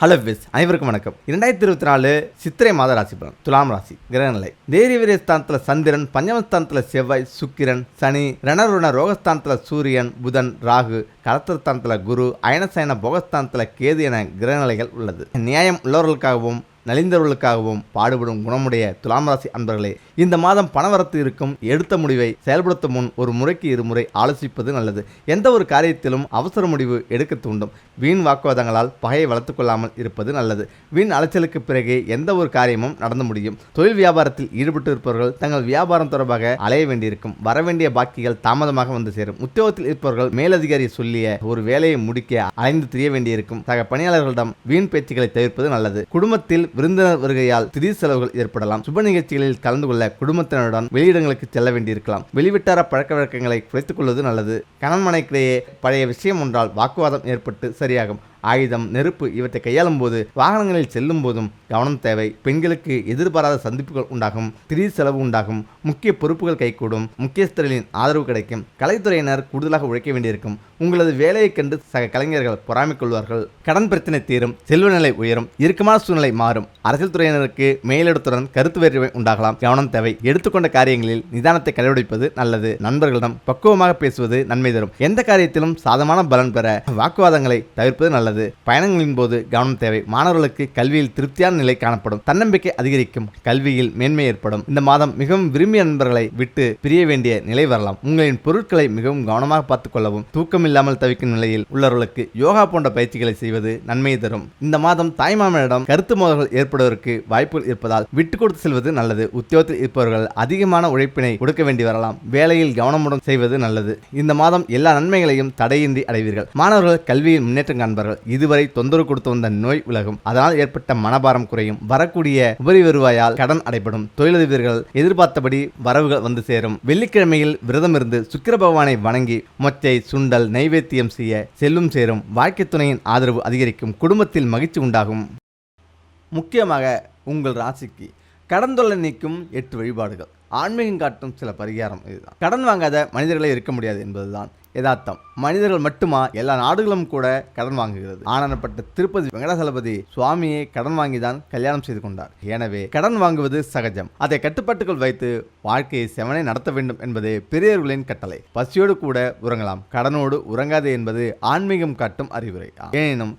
Hello விஸ் அனைவருக்கும் வணக்கம். இரண்டாயிரத்தி இருபத்தி நாலு சித்திரை மாத ராசி பலன் துலாம் ராசி கிரகநிலை. தேரிய ஸ்தானத்தில் சந்திரன் பஞ்சமஸ்தானத்தில் செவ்வாய் சுக்கிரன் சனி ரணருண ரோகஸ்தானத்தில் சூரியன் புதன் ராகு கலத்திரஸ்தானத்தில் குரு அயனசயன போகஸ்தானத்தில் கேது என கிரகநிலைகள் உள்ளது. நியாயம் உள்ளவர்களுக்காகவும் நலிந்தவர்களுக்காகவும் பாடுபடும் குணமுடைய துலாம் ராசி அன்பர்களே இந்த மாதம் பணவரத்து இருக்கும். எடுத்த முடிவை செயல்படுத்தும் முன் ஒரு முறைக்கு இருமுறை ஆலோசிப்பது நல்லது. எந்த ஒரு காரியத்திலும் அவசர முடிவு எடுக்க தூண்டும். வீண் வாக்குவாதங்களால் பகையை வளர்த்துக்கொள்ளாமல் இருப்பது நல்லது. வீண் அலைச்சலுக்கு பிறகு எந்த ஒரு காரியமும் நடந்து முடியும். தொழில் வியாபாரத்தில் ஈடுபட்டு இருப்பவர்கள் தங்கள் வியாபாரம் தொடர்பாக அலைய வேண்டியிருக்கும். வரவேண்டிய பாக்கிகள் தாமதமாக வந்து சேரும். உத்தியோகத்தில் இருப்பவர்கள் மேலதிகாரி சொல்லிய ஒரு வேலையை முடிக்க அலைந்து திரிய வேண்டியிருக்கும். சக பணியாளர்களிடம் வீண் பேச்சுக்களை தவிர்ப்பது நல்லது. குடும்பத்தில் விருந்தினர் வருகையால் திடீர் செலவுகள் ஏற்படலாம். சுப நிகழ்ச்சிகளில் கலந்து கொள்ள குடும்பத்தினருடன் வெளியிடங்களுக்கு செல்ல வேண்டியிருக்கலாம். வெளிவிட்டார பழக்க வழக்கங்களை குறைத்துக் கொள்வது நல்லது. கணவன் பழைய விஷயம் ஒன்றால் வாக்குவாதம் ஏற்பட்டு சரியாகும். ஆயுதம் நெருப்பு இவற்றை கையாளும் போது வாகனங்களில் செல்லும் போதும் கவனம் தேவை. பெண்களுக்கு எதிர்பாராத சந்திப்புகள் உண்டாகும் திடீர் செலவு உண்டாகும் முக்கிய பொறுப்புகள் கைகூடும் முக்கியஸ்தர்களின் ஆதரவு கிடைக்கும். கலைத்துறையினர் கூடுதலாக உழைக்க வேண்டியிருக்கும். உங்களது வேலையைக் கண்டு சக கலைஞர்கள் பொறாமை கொள்வார்கள். கடன் பிரச்சனை தீரும் செல்வ நிலை உயரும் இறுக்கமான சூழ்நிலை மாறும். அரசியல் துறையினருக்கு மேலிடத்துடன் கருத்து வேற்றுமை உண்டாகலாம். கவனம் தேவை. எடுத்துக்கொண்ட காரியங்களில் நிதானத்தை கடைபிடிப்பது நல்லது. நண்பர்களிடம் பக்குவமாக பேசுவது நன்மை தரும். எந்த காரியத்திலும் சாதமான பலன் பெற வாக்குவாதங்களை தவிர்ப்பது நல்லது. பயணங்களின் போது கவனம் தேவை. மாணவர்களுக்கு கல்வியில் திருப்தியான நிலை காணப்படும். தன்னம்பிக்கை அதிகரிக்கும். கல்வியில் மேன்மை ஏற்படும். இந்த மாதம் மிகவும் விரும்பிய நண்பர்களை விட்டு பிரிய வேண்டிய நிலை வரலாம். உங்களின் பொருட்களை மிகவும் கவனமாக பார்த்துக் கொள்ளவும் தூக்கம் இல்லாமல் தவிக்கும் நிலையில் உள்ளவர்களுக்கு யோகா போன்ற பயிற்சிகளை செய்வது நன்மையை தரும். இந்த மாதம் தாய்மாமனிடம் கருத்து மோதல்கள் ஏற்படுவதற்கு வாய்ப்புகள் இருப்பதால் விட்டு கொடுத்து செல்வது நல்லது. உத்தியோகத்தில் இருப்பவர்கள் அதிகமான உழைப்பினை கொடுக்க வேண்டி வரலாம். வேலையில் கவனமுடன் செய்வது நல்லது. இந்த மாதம் எல்லா நன்மைகளையும் தடையின்றி அடைவீர்கள். மாணவர்கள் கல்வியில் முன்னேற்றம் காண்பார்கள் இதுவரை தொந்தரவு கொடுத்து வந்த நோய் விலகும். அதனால் ஏற்பட்ட மனபாரம் குறையும். வரக்கூடிய உபரி வருவாயால் கடன் அடைபடும். தொழிலதிபர்கள் எதிர்பார்த்தபடி வரவுகள் வந்து சேரும். வெள்ளிக்கிழமையில் விரதம் இருந்து சுக்கிர பகவானை வணங்கி மொச்சை சுண்டல் நைவேத்தியம் செய்ய செல்லும் சேரும். வாழ்க்கை துணையின் ஆதரவு அதிகரிக்கும். குடும்பத்தில் மகிழ்ச்சி உண்டாகும். முக்கியமாக உங்கள் ராசிக்கு கடன் தொல்லை நீக்கும் எட்டு வழிபாடுகள். ஆன்மீகம் காட்டும் சில பரிகாரம் இதுதான். கடன் வாங்காத மனிதர்களே இருக்க முடியாது என்பதுதான். யதார்த்தம். மனிதர்கள் மட்டுமா எல்லா நாடுகளும் கூட கடன் வாங்குகிறது? ஆனப்பட்ட திருப்பதி வெங்கடாசலபதி சுவாமியை கடன் வாங்கிதான் கல்யாணம் செய்து கொண்டார். எனவே கடன் வாங்குவது சகஜம். அதை கட்டுப்பாட்டுக்குள் வைத்து வாழ்க்கையை செவனை நடத்த வேண்டும் என்பதே பெரியவர்களின் கட்டளை. பசியோடு கூட உறங்கலாம். கடனோடு உறங்காதே என்பது ஆன்மீகம் காட்டும் அறிவுரை. எனினும்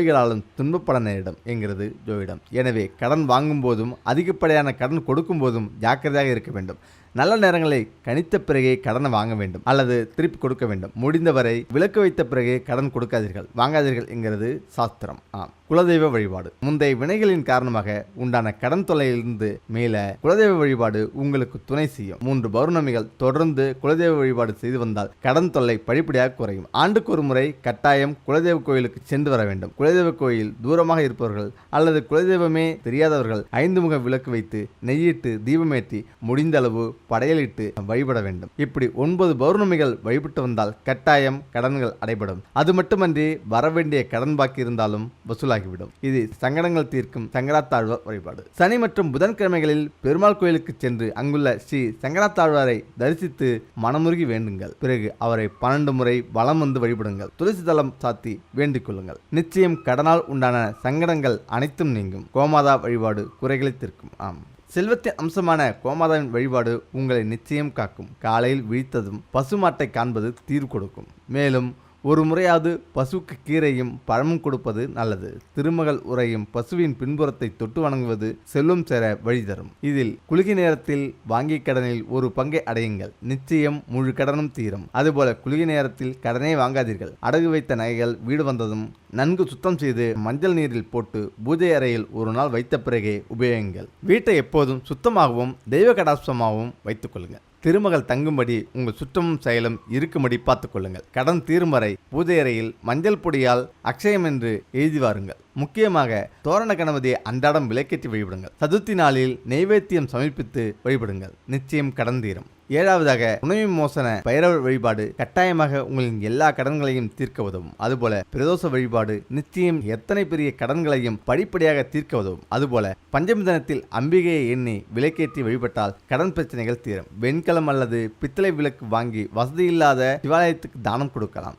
நோய்களாலும் துன்பப்பட நேரிடும் என்கிறது ஜோயிடம். எனவே கடன் வாங்கும் போதும் அதிகப்படியான கடன் கொடுக்கும் போதும் ஜாக்கிரதையாக இருக்க வேண்டும். நல்ல நேரங்களை கணித்த பிறகே கடனை வாங்க வேண்டும் அல்லது திருப்பி கொடுக்க வேண்டும். முடிந்தவரை விலக்கு வைத்த பிறகே கடன் கொடுக்காதீர்கள். வாங்காதீர்கள் என்கிறது சாஸ்திரம். ஆம். குலதெய்வ வழிபாடு. முந்தைய வினைகளின் காரணமாக உண்டான கடன் தொல்லையிலிருந்து மேல குலதெய்வ வழிபாடு உங்களுக்கு துணை செய்யும். மூன்று பௌர்ணமிகள் தொடர்ந்து குலதெய்வ வழிபாடு செய்து வந்தால் கடன் தொல்லை படிப்படியாக குறையும். ஆண்டுக்கு ஒரு முறை கட்டாயம் குலதெய்வ கோயிலுக்கு சென்று வர வேண்டும். குலதெய்வ கோயில் தூரமாக இருப்பவர்கள் அல்லது குலதெய்வமே தெரியாதவர்கள் ஐந்து முக விளக்கு வைத்து நெய்யிட்டு தீபமேற்றி முடிந்த அளவு படையலிட்டு வழிபட வேண்டும். இப்படி ஒன்பது பௌர்ணமிகள் வழிபட்டு வந்தால் கட்டாயம் கடன்கள் அடைபடும். அது மட்டுமன்றி வரவேண்டிய கடன் பாக்கி இருந்தாலும் வசூலாகிவிடும். இது சங்கடங்கள் தீர்க்கும் சங்கராத்தாழ்வார் வழிபாடு. சனி மற்றும் புதன்கிழமைகளில் பெருமாள் கோயிலுக்கு சென்று அங்குள்ள ஸ்ரீ சங்கராத்தாழ்வாரை தரிசித்து மனமுருகி வேண்டுங்கள். பிறகு அவரை பன்னெண்டு முறை வலம் வந்து வழிபடுங்கள். துளசி தளம் சாத்தி வேண்டிக் கொள்ளுங்கள். நிச்சயம் கடனால் உண்டான சங்கடங்கள் அனைத்தும் நீங்கும். கோமாதா வழிபாடு குறைகளை தீர்க்கும். ஆம். செல்வத்தின் அம்சமான கோமாதாவின் வழிபாடு உங்களை நிச்சயம் காக்கும். காலையில் விழித்ததும் பசுமாட்டை காண்பது தீர்வு கொடுக்கும். மேலும் ஒரு முறையாவது பசுவுக்கு கீரையும் பழமும் கொடுப்பது நல்லது. திருமகள் உரையும் பசுவின் பின்புறத்தை தொட்டு வணங்குவது செல்வம் சேர வழி தரும். இதில் குளிகை நேரத்தில் வாங்கி கடனில் ஒரு பங்கை அடையுங்கள். நிச்சயம் முழு கடனும் தீரும். அதுபோல குளிகை நேரத்தில் கடனே வாங்காதீர்கள். அடகு வைத்த நகைகள் வீடு வந்ததும் நன்கு சுத்தம் செய்து மஞ்சள் நீரில் போட்டு பூஜை அறையில் ஒரு நாள் வைத்த பிறகே உபயோகிங்கள் வீட்டை எப்போதும் சுத்தமாகவும் தெய்வ கடாசமாகவும் வைத்துக் கொள்ளுங்கள். திருமகள் தங்கும்படி உங்கள் சுற்றமும் செயலும் இருக்கும்படி பார்த்துக்கொள்ளுங்கள் கடன் தீரும் வரை பூஜை அறையில் மஞ்சள் பொடியால் அக்ஷயம் என்று எழுதி வாருங்கள். முக்கியமாக தோரண கணபதியை அன்றாடம் விளக்கேற்றி வழிபடுங்கள். சதுர்த்தி நாளில் நெய்வேத்தியம் சமர்ப்பித்து வழிபடுங்கள். நிச்சயம் கடன் தீரும். ஏழாவதாக உணவு மோசன பைரவர் வழிபாடு கட்டாயமாக உங்களின் எல்லா கடன்களையும் தீர்க்க உதவும். அதுபோல பிரதோஷ வழிபாடு நிச்சயம் எத்தனை பெரிய கடன்களையும் படிப்படியாக தீர்க்க உதவும். அதுபோல பஞ்சமி தினத்தில் அம்பிகையை எண்ணி விலைக்கேற்றி வழிபட்டால் கடன் பிரச்சனைகள் தீரும். வெண்கலம் அல்லது பித்தளை விளக்கு வாங்கி வசதியில்லாத சிவாலயத்துக்கு தானம் கொடுக்கலாம்.